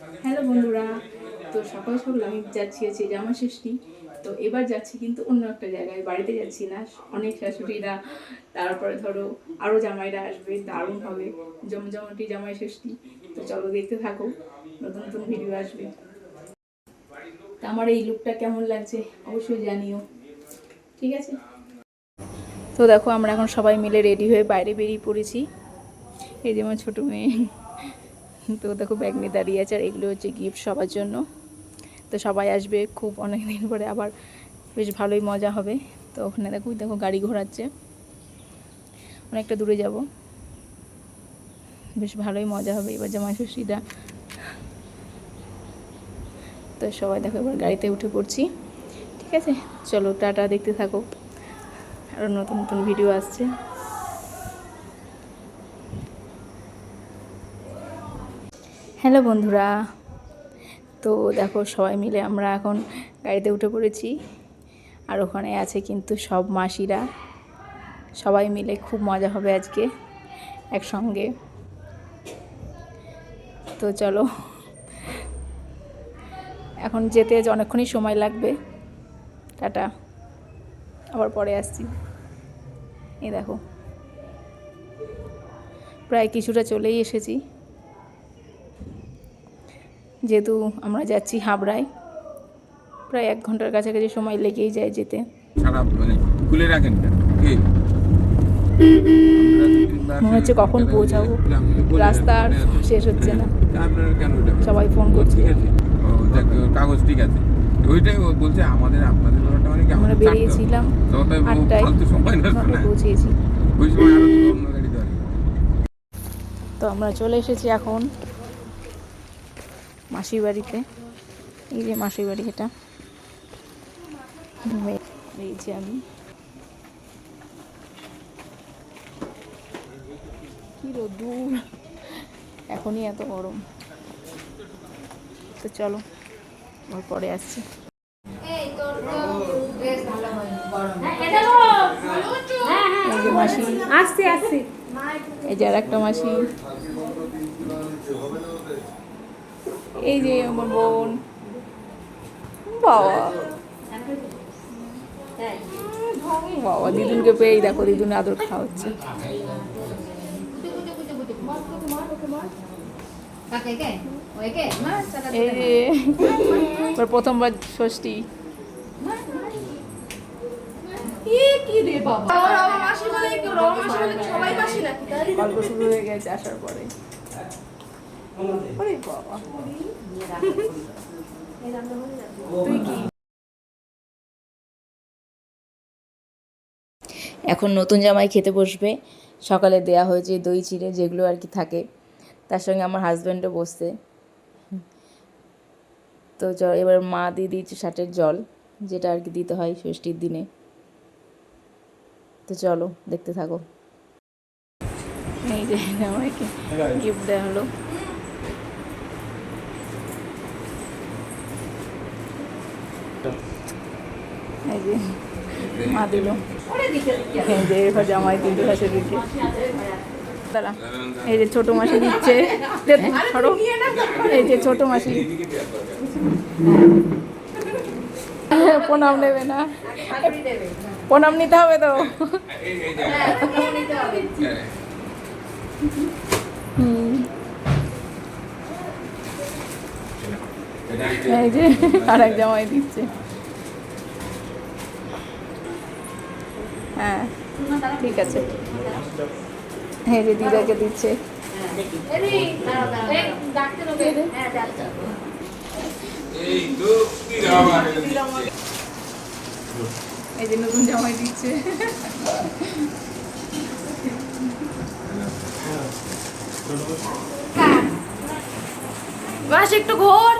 Hello বন্ধুরা, তো সকাল সকাল আমি যাচ্ছি হচ্ছে জামা ষষ্ঠী তো এবার যাচ্ছি কিন্তু অন্য একটা জায়গায়, বাড়িতে যাচ্ছি না। অনেক শাশুড়িরা, তারপরে ধরো আরও জামাইরা আসবে, দারুণ হবে, জমজমাটি জামাই ষষ্ঠী তো চলো দেখতে থাকো, নতুন নতুন ভিডিও আসবে। তা আমার এই লুকটা কেমন লাগছে অবশ্যই জানিও। ঠিক আছে? তো দেখো, আমরা এখন সবাই মিলে রেডি হয়ে বাইরে বেরিয়ে পড়েছি। এই যেমন ছোটো মেয়ে। তো দেখো ব্যাগ নিয়ে দাঁড়িয়ে আছে আর এগুলো হচ্ছে গিফট সবার জন্য। তো সবাই আসবে খুব অনেক দিন পরে আবার বেশ ভালোই মজা হবে। তো ওখানে দেখো দেখো গাড়ি ঘোরাচ্ছে। অনেকটা দূরে যাব। বেশ ভালোই মজা হবে এবার জামাই ষষ্ঠীটা। তো সবাই দেখো, এবার গাড়িতে উঠে পড়ছি। ঠিক আছে? চলো, টাটা, দেখতে থাকো। আরও নতুন নতুন ভিডিও আসছে। হ্যালো বন্ধুরা। তো দেখো সবাই মিলে আমরা এখন গাড়িতে উঠে পড়েছি। আর ওখানে আছে কিন্তু সব মাসিরা। সবাই মিলে খুব মজা হবে আজকে একসঙ্গে। তো চলো। এখন যেতে অনেকক্ষণই সময় লাগবে। টাটা। আবার পরে আসছি। এই দেখো। প্রায় কিছুটা চলেই এসেছি। যেহেতু আমরা যাচ্ছি হাবড়ায় প্রায় এক ঘণ্টার কাছাকাছি সময় লেগেই যায় যেতে। খারাপ মানে খুলে রাখেন কেন? মনে হচ্ছে কখন পৌঁছাবো? রাস্তা আর শেষ হচ্ছে না। কেন সবাই ফোন করছে। কাগজ ঠিক আছে। ওইটাই বলছে আমাদের আপনাদের ব্যাপারটা মানে আমরা বেরিয়েছিলাম ফালতু সময় নষ্ট না পৌঁছেছি। ওই সময় আরও তো আমরা চলে এসেছি এখন মাসির বাড়িতে। এই যে মাসির বাড়ি এটা। এই যে আমি। কি রোদুর এখনই এত গরম। তো চলো আবার পরে আসছি। এই যে মাসি। আসছি আসছি। এই যে আর একটা মাসি। এই যে আমার বোন। বাবা। বাবা। দিদুনকে পেয়েই দেখো দিদুন আদর খাওয়া হচ্ছে এই যে ওর প্রথমবার ষষ্ঠী। গল্প শুরু হয়ে গেছে আসার পরে। ওরে বাবা। তুই কি এখন নতুন জামাই খেতে বসবে। সকালে দেয়া হয়েছে দই চিড়ে যেগুলো আর কি থাকে। তার সঙ্গে আমার হাজব্যান্ডও বসছে। তো চ- এবার মা দিয়ে দিয়েছে ষাটের জল যেটা আর কি দিতে হয় ষষ্ঠীর দিনে। তো চলো দেখতে থাকো। এই যে আমাকে গিফট দেওয়া হলো। এই যে মা দিল। এই যে এবার জামাই দিল শাশুড়িকে দাঁড়া, এই যে ছোট মাসি দিচ্ছে। সরো। এই যে ছোট মাসি। প্রণাম নেবে না। প্রণাম নিতে হবে তো। এই যে আর এক জামাই দিচ্ছে। হ্যাঁ। ঠিক আছে। হ্যাঁ যে দিদাকে দিচ্ছে। এই যে নতুন জামাই দিচ্ছে। বাস, একটু ঘোর।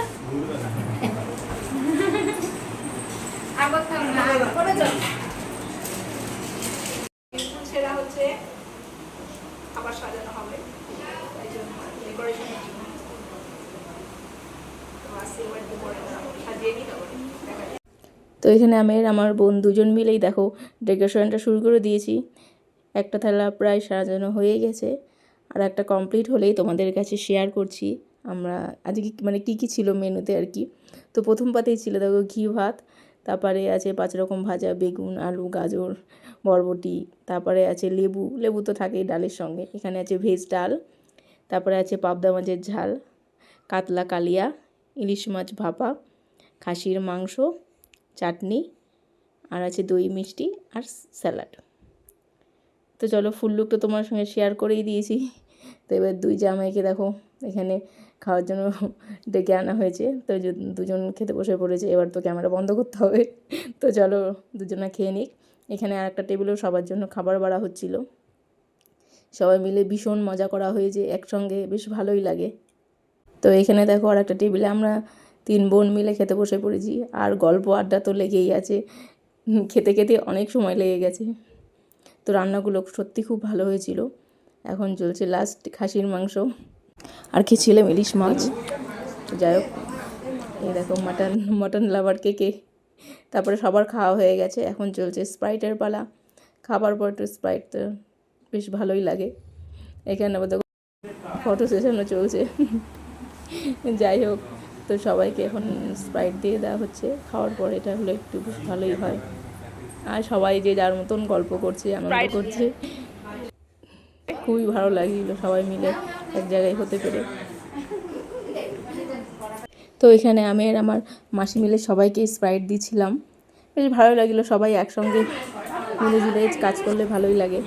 ছেঁড়া হচ্ছে আবার সাজানো হবে তাই জন্য ডেকোরেশনের জন্য তো আসছে এবার দুপুরে সাজিয়ে নিই তারপরে দেখা যাবে। তো এখানে আমি আমার বোন দুজন মিলেই দেখো ডেকোরেশনটা শুরু করে দিয়েছি। একটা থালা প্রায় সাজানো হয়ে গেছে আর একটা কমপ্লিট হলেই তোমাদের কাছে শেয়ার করছি আমরা আজকে মানে কী কী ছিল মেনুতে আর কি। তো প্রথম পাতেই ছিল দেখো ঘি ভাত, তারপরে আছে পাঁচ রকম ভাজা, বেগুন, আলু, গাজর, বরবটি, তারপরে আছে লেবু লেবু তো থাকেই ডালের সঙ্গে। এখানে আছে ভেজ ডাল, তারপরে আছে পাবদা মাছের ঝাল, কাতলা কালিয়া, ইলিশ মাছ ভাপা, খাসির মাংস চাটনি, আর আছে দই, মিষ্টি, আর স্যালাড। তো চলো, ফুল লুক তো তোমার সঙ্গে শেয়ার করেই দিয়েছি। তো এবার দুই জামাইকে দেখো, এখানে খাওয়ার জন্য ডেকে আনা হয়েছে। তো দুজন খেতে বসে পড়েছে, এবার তো ক্যামেরা বন্ধ করতে হবে। তো চলো, দুজনে খেয়ে নিক। এখানে আর একটা টেবিলেও সবার জন্য খাবার বাড়া হচ্ছিল। সবাই মিলে ভীষণ মজা করা হয়েছে, একসঙ্গে বেশ ভালোই লাগে। তো এখানে দেখো, আর একটা টেবিলে আমরা তিন বোন মিলে খেতে বসে পড়েছি। আর গল্প আড্ডা তো লেগেই আছে। খেতে খেতে অনেক সময় লেগে গেছে। তো রান্নাগুলো সত্যি খুব ভালো হয়েছিল। এখন চলছে লাস্ট খাসির মাংস। আর কি খেয়েছিলাম ইলিশ মাছ। যাই হোক, এই দেখো মাটন মটন লাভার কেকে তারপরে সবার খাওয়া হয়ে গেছে। এখন চলছে স্প্রাইটের পালা। খাবার পর একটু স্প্রাইট তো বেশ ভালোই লাগে। এখানে আবার দেখো ফটো সেশনও চলছে। যাই হোক। তো সবাইকে এখন স্প্রাইট দিয়ে দেওয়া হচ্ছে। খাওয়ার পর এটা হলে একটু বেশ ভালোই হয়। আর সবাই যে যার মতন গল্প করছে আনন্দ করছে। খুবই ভালো লাগছিল সবাই মিলে এক জায়গায় হতে পেরে। তো এখানে আমি আর আমার মাসি মিলে সবাইকে স্প্রাইট দিচ্ছিলাম বেশ ভালো লাগল সবাই একসঙ্গে মিলে ঝুলে কাজ করলে ভালোই লাগে।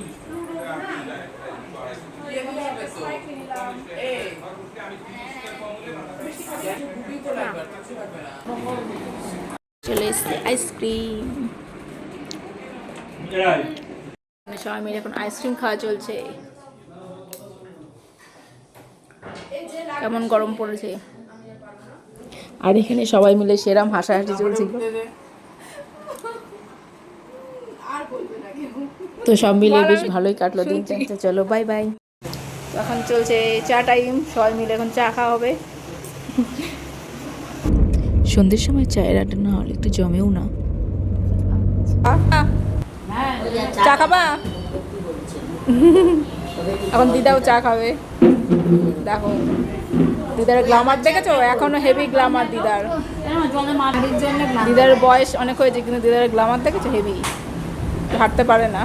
চলে এসছে আইসক্রিম সবাই মিলে এখন আইসক্রিম খাওয়া চলছে। কেমন গরম পড়েছে। আর এখানে সবাই মিলে সেরাম হাসাহাসি চলছে। তো সব মিলে বেশ ভালোই কাটলো দিনটা। তো চলো বাই বাই এখন চলছে চা টাইম সবাই মিলে এখন চা খাওয়া হবে। সন্ধ্যের সময় চায়ের আড্ডা না হলে একটু জমেও না। চা খাবা? এখন দিদাও চা খাবে। দেখো দিদার গ্লামার দেখেছ? এখনও হেভি গ্লামার দিদার। দিদার বয়স অনেক হয়েছে কিন্তু দিদার গ্লামার দেখেছ? হেভি হাঁটতে পারে না।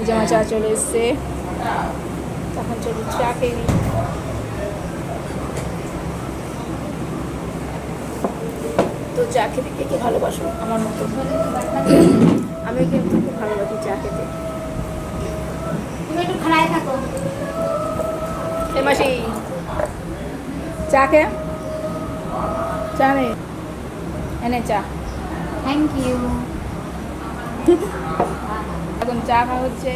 এই চা চলে এসছে। তখন চলি চা খেয়ে তো চা খেতে কে কে ভালোবাসো? আমার মতো। আমি কিন্তু খুব ভালোবাসি চা খেতে তুমি একটু খাড়ায় থাকো। এ মাসি চা খে? চা নে। এনে চা। থ্যাংক ইউ এখন চা খাওয়া হচ্ছে।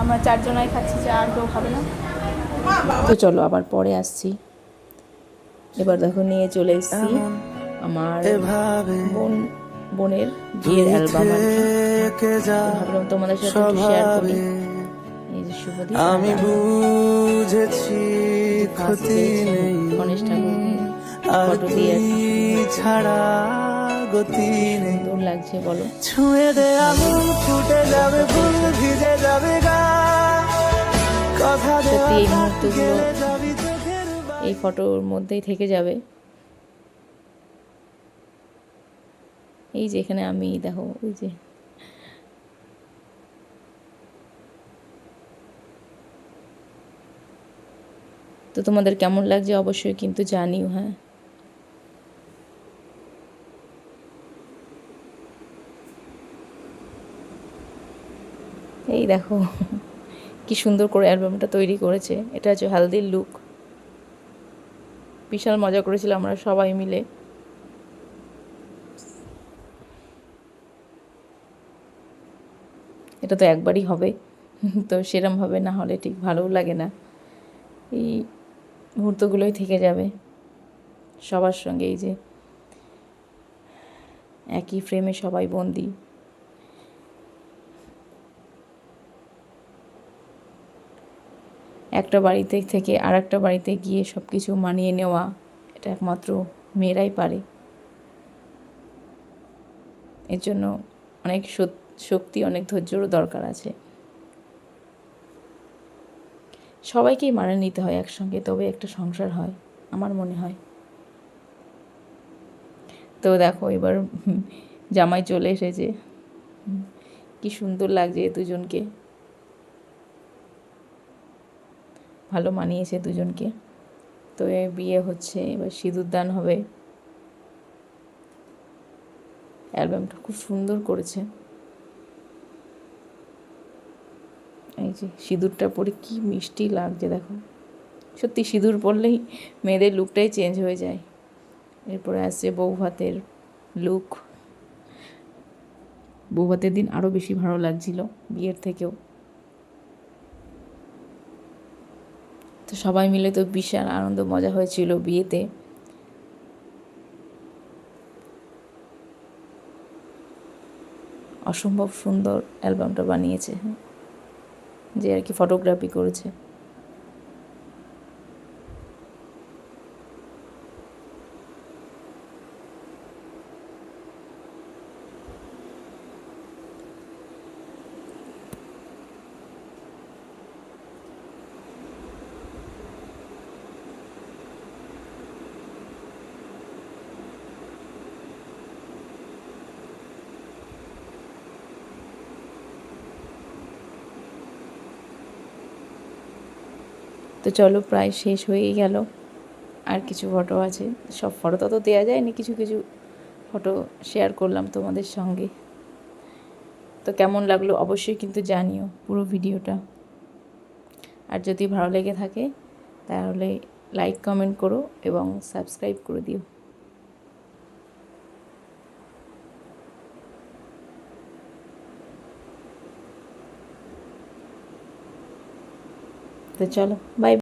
আমরা চারজনাই খাচ্ছি চা আর কেউ খাবে না। তো চলো আবার পরে আসছি। এবার দেখো নিয়ে চলে এসেছি। আমার বোন বোনের বিয়ের অ্যালবাম ভাবলাম তোমাদের সাথে একটু শেয়ার করি। আমি বুঝেছি ক্ষতি নেই। গণেশ ঠাকুর ছাড়া গতি নেই। লাগছে বলো? ছুঁয়ে দে ফুটে যাবে ফুল ভিজে যাবে গা। কথা সত্যি এই মুহূর্তগুলো এই ফটোর মধ্যেই থেকে যাবে। এই যে এখানে আমি, দেখো ওই যে। তো তোমাদের কেমন লাগছে? অবশ্যই কিন্তু জানিও হ্যাঁ। এই দেখো, কি সুন্দর করে অ্যালবামটা তৈরি করেছে। এটা হচ্ছে হালদির লুক। বিশাল মজা করেছিলাম আমরা সবাই মিলে। এটা তো একবারই হবে। তো সেরমভাবে না হলে ঠিক ভালোও লাগে না। এই মুহূর্তগুলোই থেকে যাবে। সবার সঙ্গে এই যে। একই ফ্রেমে সবাই বন্দি। একটা বাড়িতে থেকে আর একটা বাড়িতে গিয়ে সব কিছু মানিয়ে নেওয়া, এটা একমাত্র মেয়েরাই পারে। এর জন্য অনেক সত- শক্তি, অনেক ধৈর্যরও দরকার আছে। সবাইকেই মানিয়ে নিতে হয় একসঙ্গে, তবে একটা সংসার হয়, আমার মনে হয়। তো দেখো, এবার জামাই চলে এসেছে। কি সুন্দর লাগছে দুজনকে। ভালো মানিয়েছে দুজনকে। তো বিয়ে হচ্ছে, এবার সিঁদুর দান হবে। অ্যালবামটা খুব সুন্দর করেছে। এই যে সিঁদুরটা পরে কি মিষ্টি লাগছে দেখো। সত্যি সিঁদুর পরলেই মেয়েদের লুকটাই চেঞ্জ হয়ে যায়। এরপরে আসছে বউ ভাতের লুক বউ ভাতের দিন আরও বেশি ভালো লাগছিল বিয়ের থেকেও। তো সবাই মিলে তো বিশাল আনন্দ, মজা হয়েছিল বিয়েতে। অসম্ভব সুন্দর অ্যালবামটা বানিয়েছে যে আর কি ফটোগ্রাফি করেছে। তো চলো প্রায় শেষ হয়েই গেল। আর কিছু ফটো আছে। সব ফটো তো দেওয়া যায়নি, কিছু কিছু ফটো শেয়ার করলাম তোমাদের সঙ্গে। তো কেমন লাগল অবশ্যই কিন্তু জানিও পুরো ভিডিওটা। আর যদি ভালো লেগে থাকে, তাহলে লাইক কমেন্ট করো এবং সাবস্ক্রাইব করে দিও। তো চলো বাই